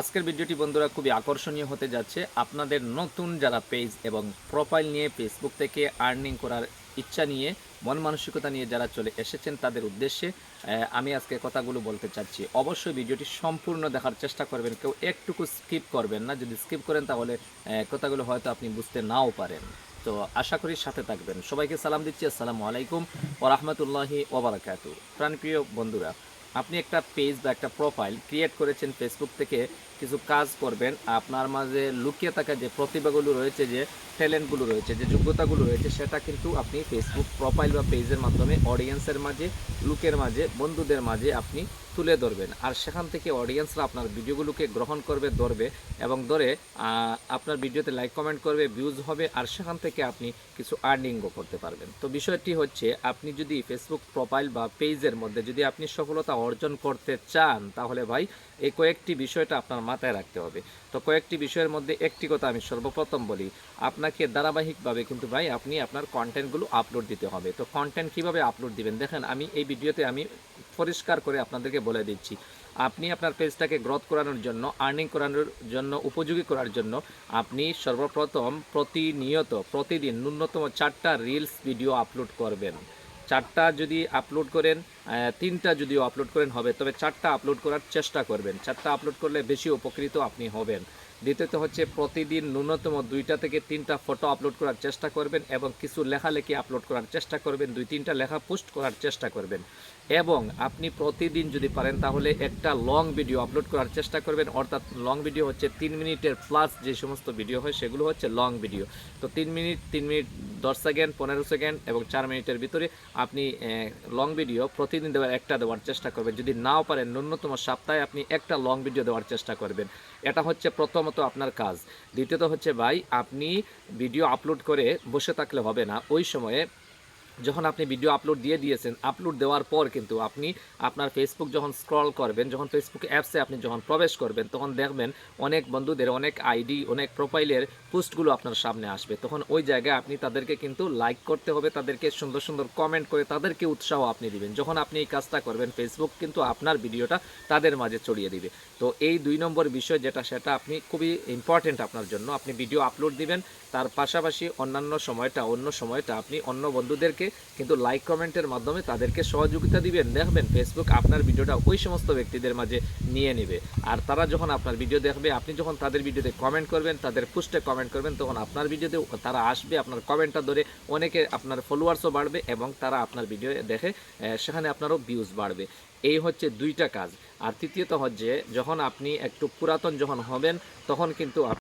আজকের ভিডিওটি বন্ধুরা খুবই আকর্ষণীয় হতে যাচ্ছে। আপনাদের নতুন যারা পেজ এবং প্রোফাইল নিয়ে ফেসবুক থেকে আর্নিং করার ইচ্ছা নিয়ে, মন মানসিকতা নিয়ে যারা চলে এসেছেন তাদের উদ্দেশ্যে আমি আজকে কথাগুলো বলতে চাচ্ছি। অবশ্যই ভিডিওটি সম্পূর্ণ দেখার চেষ্টা করবেন, কেউ একটুকু স্কিপ করবেন না। যদি স্কিপ করেন তাহলে কথাগুলো হয়তো আপনি বুঝতে নাও পারেন। তো আশা করি সাথে থাকবেন। সবাইকে সালাম দিচ্ছি। আসসালামু আলাইকুম ও রহমতুল্লাহি ওবরাকাতু প্রাণপ্রিয় বন্ধুরা আপনি একটা পেজ বা একটা প্রোফাইল ক্রিয়েট করেছেন ফেসবুক থেকে, কিছু কাজ করবেন, আপনার মাঝে লুকিয়ে থাকা যে প্রতিভাগুলো রয়েছে, যে ট্যালেন্টগুলো রয়েছে, যে যোগ্যতাগুলো রয়েছে, সেটা কিন্তু আপনি ফেসবুক প্রোফাইল বা পেজের মাধ্যমে অডিয়েন্সের মাঝে, লুকের মাঝে, বন্ধুদের মাঝে আপনি তুলে ধরবেন। আর সেখান থেকে অডিয়েন্সরা আপনার ভিডিওগুলোকে গ্রহণ করবে, ধরবে এবং ধরে আপনার ভিডিওতে লাইক কমেন্ট করবে ভিউজ হবে, আর সেখান থেকে আপনি কিছু আর্নিংও করতে পারবেন। তো বিষয়টি হচ্ছে, আপনি যদি ফেসবুক প্রোফাইল বা পেজের মধ্যে যদি আপনি সফলতা অর্জন করতে চান, তাহলে ভাই এই কয়েকটি বিষয়টা আপনার মাথায় রাখতে হবে। তো কয়েকটি বিষয়ের মধ্যে একটি কথা আমি সর্বপ্রথম বলি, আপনাকে ধারাবাহিকভাবে কিন্তু ভাই আপনি আপনার কন্টেন্টগুলো আপলোড দিতে হবে। তো কন্টেন্ট কীভাবে আপলোড দিবেন? দেখেন, আমি এই ভিডিওতে আমি পরিষ্কার করে আপনাদেরকে বলে দিচ্ছি, আপনি আপনার পেজটাকে গ্রোথ করানোর জন্য, আর্নিং করানোর জন্য, উপযোগী করার জন্য আপনি সর্বপ্রথম প্রতিনিয়ত, প্রতিদিন ন্যূনতম চারটা রিলস ভিডিও আপলোড করবেন। চারটা যদি আপলোড করেন তিনটা যদি আপলোড করেন হবে, তবে চারটা আপলোড করার চেষ্টা করবেন। চারটা আপলোড করলে বেশি উপকৃত আপনি হবেন। দ্বিতীয়ত হচ্ছে প্রতিদিন ন্যূনতম দুইটা থেকে তিনটা ফটো আপলোড করার চেষ্টা করবেন এবং কিছু লেখালেখি আপলোড করার চেষ্টা করবেন, দুই তিনটা লেখা পোস্ট করার চেষ্টা করবেন। এবং আপনি প্রতিদিন যদি পারেন তাহলে একটা লং ভিডিও আপলোড করার চেষ্টা করবেন, অর্থাৎ লং ভিডিও হচ্ছে তিন মিনিটের প্লাস যে সমস্ত ভিডিও হয় সেগুলো হচ্ছে লং ভিডিও তো তিন মিনিট তিন মিনিট, দশ সেকেন্ড, পনেরো সেকেন্ড এবং চার মিনিটের ভিতরে আপনি লং ভিডিও প্রতিদিন দেওয়ার একটা দেওয়ার চেষ্টা করবেন। যদি নাও পারেন ন্যূনতম সপ্তাহে আপনি একটা লং ভিডিও দেওয়ার চেষ্টা করবেন। এটা হচ্ছে প্রথমত আপনার কাজ। দ্বিতীয়ত হচ্ছে ভাই, আপনি ভিডিও আপলোড করে বসে থাকলে হবে না। ওই সময়ে যখন আপনি ভিডিও আপলোড দিয়ে দিয়েছেন আপলোড দেওয়ার পর কিন্তু আপনি আপনার ফেসবুক যখন স্ক্রল করবেন, যখন ফেসবুক অ্যাপসে আপনি যখন প্রবেশ করবেন, তখন দেখবেন অনেক বন্ধুদের, অনেক আইডি অনেক প্রোফাইলের পোস্টগুলো আপনার সামনে আসবে। তখন ওই জায়গায় আপনি তাদেরকে কিন্তু লাইক করতে হবে, তাদেরকে সুন্দর সুন্দর কমেন্ট করে তাদেরকে উৎসাহ আপনি দিবেন। যখন আপনি এই কাজটা করবেন ফেসবুক কিন্তু আপনার ভিডিওটা তাদের মাঝে ছড়িয়ে দিবে। তো এই দুই নম্বর বিষয় যেটা, সেটা আপনি খুবই ইম্পর্টেন্ট আপনার জন্য। আপনি ভিডিও আপলোড দিবেন, তার পাশাপাশি অন্যান্য সময়টা, অন্য সময়টা আপনি অন্য বন্ধুদেরকে কিন্তু লাইক কমেন্টের মাধ্যমে তাদেরকে সহযোগিতা দিবেন। দেখবেন ফেসবুক আপনার ভিডিওটা ওই সমস্ত ব্যক্তিদের মাঝে নিয়ে নেবে। আর তারা যখন আপনার ভিডিও দেখবে, আপনি যখন তাদের ভিডিওতে কমেন্ট করবেন, তাদের পোস্টে কমেন্ট করবেন, তখন আপনার ভিডিওতে তারা আসবে, আপনার কমেন্টটা ধরে অনেকে আপনার ফলোয়ার্সও বাড়বে এবং তারা আপনার ভিডিও দেখে সেখানে আপনারও ভিউজ বাড়বে। এই হচ্ছে দুইটা কাজ। আর তৃতীয়ত হচ্ছে, যখন আপনি একটু পুরাতন যখন হবেন, তখন কিন্তু